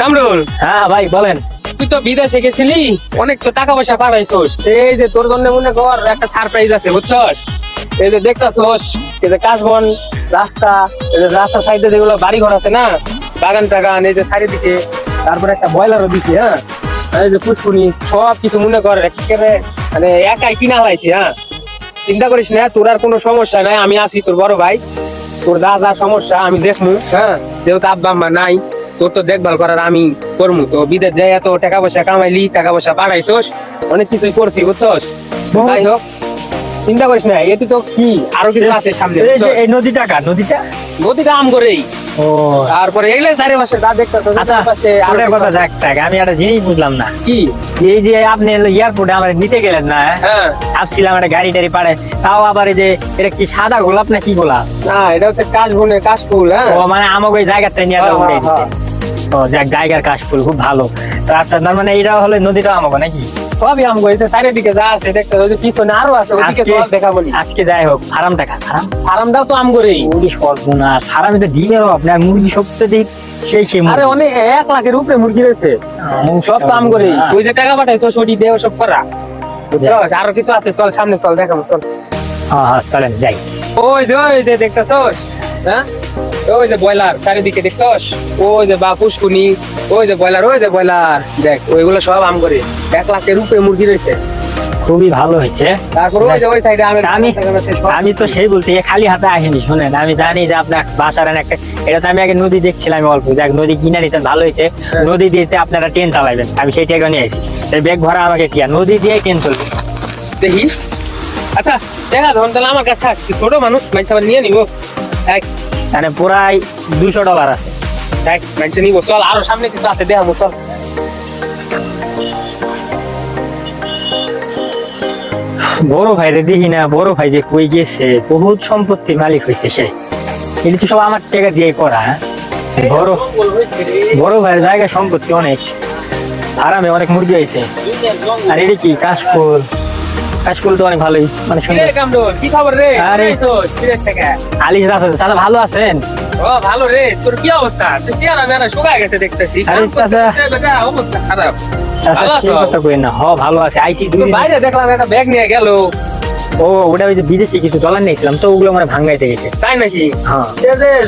কামরুল। হ্যাঁ ভাই বলেন। তুই তো বিদেশে গেছিলি অনেক তো টাকা পয়সা পাঠাইছোস এই যে তোর জন্য মনে কর একটা সারপ্রাইজ আছে বুঝছস? এই যে দেখতাছোস এই যে কাশবন রাস্তা এই যে রাস্তার সাইডে যেগুলো বাড়ি ঘর আছে না বাগান টাগান এই যে চারিদিকে তারপরে একটা বয়লারও দিছে হ্যাঁ? এই যে পুষ্পুনি সব কিছু মনে কর একেবারে মানে একাই কিনা হলাইছে হ্যাঁ? চিন্তা করিস না তোর আর কোনো সমস্যা নাই আমি আছি তোর বড় ভাই। তোর যা যা সমস্যা আমি দেখমু হ্যাঁ? যেহেতু আব্বা আম্মা নাই তোর তো দেখভাল করার আমি করমু। তো বিদেশ যাই এত টাকা পয়সা কামাইলি টাকা পয়সা পাঠাইছোস অনেক কিছুই করছি বুঝছস? যাই হোক চিন্তা করিস না এতে তো কি? আরও কিছু আছে সামনে এই নদীটা কার? নদীটা? নদীটা আম করেই। তারপরে এগুলো চারিপাশে যা দেখতেছ আচ্ছা চারিপাশে কথা যাক থাক আমি একটা জিনিস বুঝলাম না। কি? এই যে আপনি এয়ারপোর্টে আমার নিতে গেলেন না হ্যাঁ? ভাবছিলাম একটা গাড়ি টাড়ি পাড়ে তাও আবার এই যে এটা কি সাদা গোলাপ না কি গোলাপ? না এটা হচ্ছে কাশবনে কাশফুল হ্যাঁ? মানে আমাকে ওই জায়গাটা নিয়ে হ্যাঁ, হ্যাঁ, যাক জায়গার কাশফুল খুব ভালো। তো আচ্ছা তার মানে এটা হলে নদীটা আমাকে নাকি? সবই আম করেছে চারিদিকে যা আছে দেখতে ওই পিছনে আরও আছে ওদিকে সব দেখাবো নি আজকে যাই হোক ফার্ম টাকা ফার্ম। আরামটাও তো আম করেই মুরগি সর্বনা ফার্মে তো ডিমেরও আপনার মুরগি সবটা দিক সেই সেই আরে অনেক এক লাখের উপরে মুরগি রয়েছে। সব তো আম করে তুই যে টাকা পাঠাইছো ওটি দেহ সব করা। বুঝছ আরও কিছু আছে চল সামনে চল দেখাবো চল। হ্যাঁ হ্যাঁ চলেন যাই। ওই যে ওই যে দেখতেছস? হ্যাঁ? ওই যে বয়লার চারিদিকে দেখছস? ওই যে বা পুষ্কুনি ওই যে বয়লার ওই যে বয়লার দেখ ওইগুলো সব আম করে এক লাখের উপরে মুরগি রয়েছে। খুবই ভালো হয়েছে। আমি তো সেই বলতে খালি হাতে আসিনি শুনেন। আমি জানি যে আপনার বাসার একটা এটা তো আমি আগে নদী দেখছিলাম অল্প। যাক নদী কিনে নিতেন ভালো হয়েছে। নদী দিতে আপনারা ট্রেন চালাবেন আমি সেই টাকা নিয়ে আসি সেই ব্যাগ ভরা আমাকে কি নদী দিয়ে ট্রেন চলবে। দেখি। আচ্ছা দেখা ধরুন তাহলে আমার কাছে থাক। ছোট মানুষ আবার নিয়ে নিবো। এক মানে প্রায় দুশো ডলার আছে। নিবো। চল আরও সামনে কিছু আছে দেখাবো চল। বড় ভাই রে দেখি না বড় ভাই যে কই গেছে বহুত সম্পত্তির মালিক হয়েছে সে। এটা তো সব আমার টাকা দিয়ে করা হ্যাঁ? বড় বড় ভাইয়ের জায়গা সম্পত্তি অনেক। আরামে অনেক মুরগি হয়েছে আর এটা কি কাশফুল? কাশফুল তো অনেক ভালোই মানে সুন্দর। কি খবর রে? আরে। আইছোস, বিদেশ থেকে? আলিশ দাদা দাদা ভালো আছেন? ও ভালো রে। তোর কি অবস্থা? তুই শুকায় গেছে দেখতেছি। আরে চাচা। বেটা অবস্থা খারাপ। ভালো কথা কই না। হ ভালো আছে। আইসি দুই বাইরে দেখলাম একটা ব্যাগ নিয়ে গেল। ও ওটা ওই যে বিদেশে কিছু ডলার নিয়েছিলাম তো ওগুলো আমার ভাঙ্গাইতে গেছে। তাই নাকি? হ্যাঁ।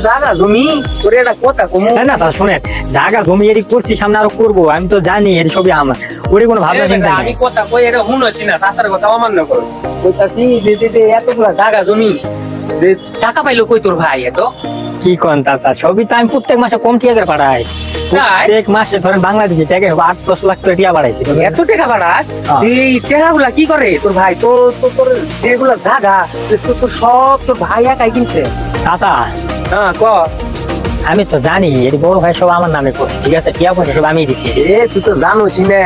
জায়গা জমি তোর একটা কথা কমু। না না স্যার শোনেন জায়গা জমি এদিক করছি সামনে আরও করব আমি তো জানি এর সবই আমার। ওরে কোনো ভাবনা চিন্তা আমি কথা কই এটা শুনছি না তাছাড়া কথা অমান্য করো। কইতাছি যে এতগুলা জায়গা জমি টাকা পাইলো কই তোর ভাই এত? কি কন চাচা সবই তো আমি প্রত্যেক মাসে কম টিয়া পাঠাই? প্রত্যেক মাসে ধরেন বাংলাদেশে টাকা আট দশ লাখ করে টিয়া বাড়াইছে। এত টাকা বাড়াস? হ্যাঁ। এই টাকাগুলা কি করে? তোর ভাই তোর তোর যেগুলা জায়গা তোর সব তোর ভাই একাই কিনছে। চাচা হ্যাঁ ক? আমি তো জানি এর বড় ভাই সব আমার নামে করে। ঠিক আছে টিয়া পয়সা সব আমি দিছি। এ তুই তো জানোস না।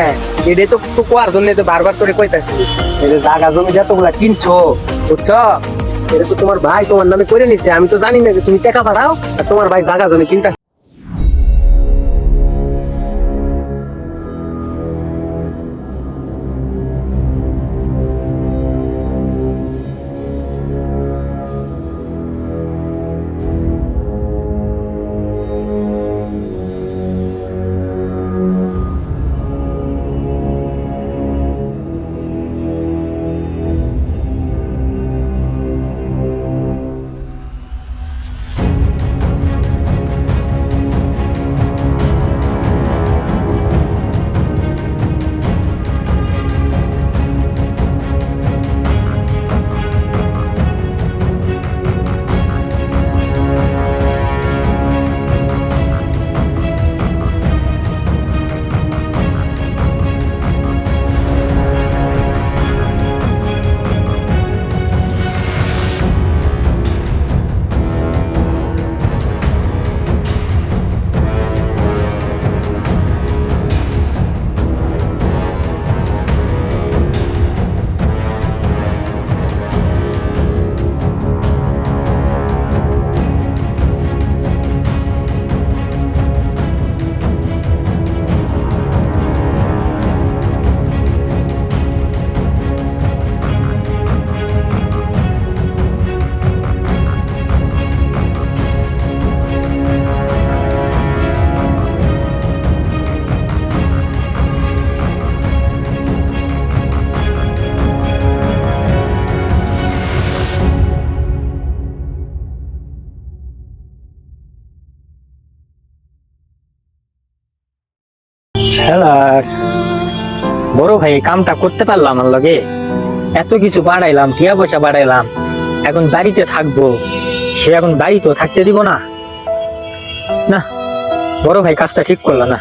এটা তো কোয়ার জন্য তো বারবার করে কইতাছিস এই যে জায়গা জমি যতগুলা কিনছো বুঝছ? এটা তো তোমার ভাই তোমার নামে করে নিছে। আমি তো জানি না যে তুমি টাকা পাঠাও আর তোমার ভাই জাগা জমি কিনতে বড় ভাই কামটা করতে পারলাম আমার লগে। এত কিছু বাড়াইলাম, টিয়া পয়সা বাড়াইলাম, এখন বাড়িতে থাকব। সে এখন বাড়িতেও থাকতে দিব না। না, বড় ভাই, কাজটা ঠিক করল না।